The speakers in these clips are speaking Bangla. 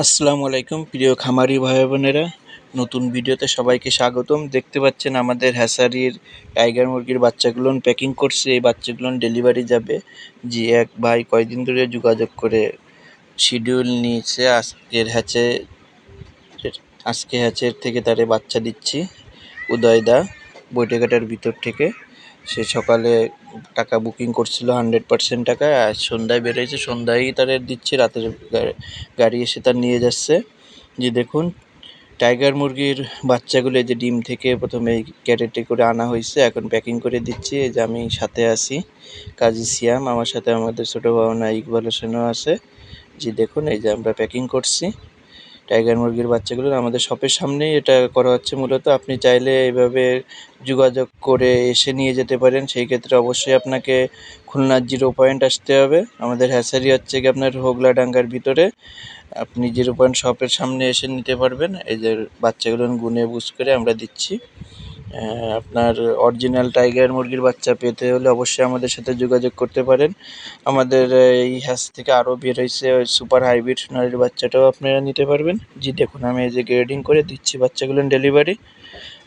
আসসালামু আলাইকুম, প্রিয় খামারি ভাই বোনেরা। নতুন ভিডিওতে সবাইকে স্বাগতম। দেখতে পাচ্ছেন আমাদের হ্যাসারির টাইগার মুরগির বাচ্চাগুলো প্যাকিং করছে। এই বাচ্চাগুলো ডেলিভারি যাবে। জি, এক ভাই কয়দিন ধরে যোগাযোগ করে শিডিউল নিয়েছে। আজকের হ্যাচে, আজকে হ্যাচের থেকে তারে বাচ্চা দিচ্ছি। উদয়দা বৈঠকাটার ভিতর থেকে। সে সকালে টাকা বুকিং করছিল হান্ড্রেড পার্সেন্ট টাকা আর সন্ধ্যায় বেরোয়েছে। সন্ধ্যায় তাদের দিচ্ছে, রাতের গাড়ি এসে তার নিয়ে যাচ্ছে। যে দেখুন টাইগার মুরগির বাচ্চাগুলো এই যে ডিম থেকে প্রথমে ক্যারেটে করে আনা হয়েছে, এখন প্যাকিং করে দিচ্ছি। যে আমি সাথে আছি, কাজী সিয়াম, আমার সাথে আমাদের ছোটো ভাবনা ইকবাল হোসেনও আছে। যে দেখুন, এই যে আমরা প্যাকিং করছি। টাইগার মুরগির বাচ্চাগুলো আমাদের শপের সামনেই এটা করা হচ্ছে মূলত। আপনি চাইলে এইভাবে যোগাযোগ করে এসে নিয়ে যেতে পারেন। সেই ক্ষেত্রে অবশ্যই আপনাকে খুলনার জিরো পয়েন্ট আসতে হবে। আমাদের হ্যাসারি হচ্ছে কি আপনার হোগলা ডাঙ্গার ভিতরে। আপনি জিরো পয়েন্ট শপের সামনে এসে নিতে পারবেন। এই যে বাচ্চাগুলো গুনে বুঝ করে আমরা দিচ্ছি। আপনার অরিজিনাল টাইগার মুরগির বাচ্চা পেতে হলে অবশ্যই আমাদের সাথে যোগাযোগ করতে পারেন। আমাদের এই হ্যাস থেকে আরও বের হয়েছে সুপার হাইব্রিড সোনালির বাচ্চাটাও আপনারা নিতে পারবেন। জি, দেখুন, আমি এই যে গ্রেডিং করে দিচ্ছি বাচ্চাগুলো ডেলিভারি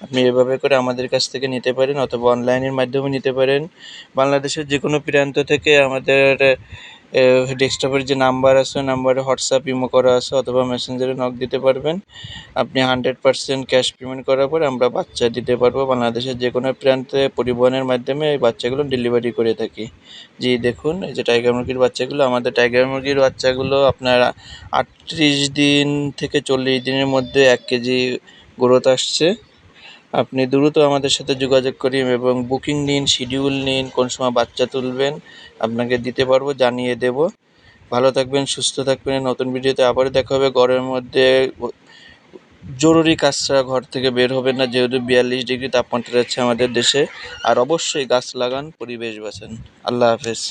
আপনি এভাবে করে আমাদের কাছ থেকে নিতে পারেন অথবা অনলাইনের মাধ্যমে নিতে পারেন। বাংলাদেশের যে কোনো প্রান্ত থেকে আমাদের ডেস্কটপের যে নাম্বার আছে, ওই নাম্বারে হোয়াটসঅ্যাপ ইমো করা আছে, অথবা মেসেঞ্জারে নক দিতে পারবেন। আপনি হান্ড্রেড পার্সেন্ট ক্যাশ পেমেন্ট করার পর আমরা বাচ্চা দিতে পারব। বাংলাদেশের যে কোনো প্রান্তে পরিবহনের মাধ্যমে এই বাচ্চাগুলো ডেলিভারি করে থাকি। জি, দেখুন, এই যে টাইগার মুরগির বাচ্চাগুলো, আমাদের টাইগার মুরগির বাচ্চাগুলো আপনার আটত্রিশ দিন থেকে চল্লিশ দিনের মধ্যে এক কেজি গ্রোথ আসছে। আপনি দ্রুত আমাদের সাথে যোগাযোগ করিন এবং বুকিং নিন, শিডিউল নিন, কোন সময় বাচ্চা তুলবেন, আপনাকে দিতে পারব, জানিয়ে দেব। ভালো থাকবেন, সুস্থ থাকবেন। নতুন ভিডিওতে আবারও দেখা হবে। গরমের মধ্যে জরুরি কাজ ছাড়া ঘর থেকে বের হবেন না। যেহেতু বিয়াল্লিশ ডিগ্রি তাপমাত্রা যাচ্ছে আমাদের দেশে। আর অবশ্যই গাছ লাগান, পরিবেশ বাঁচান। আল্লাহ হাফেজ।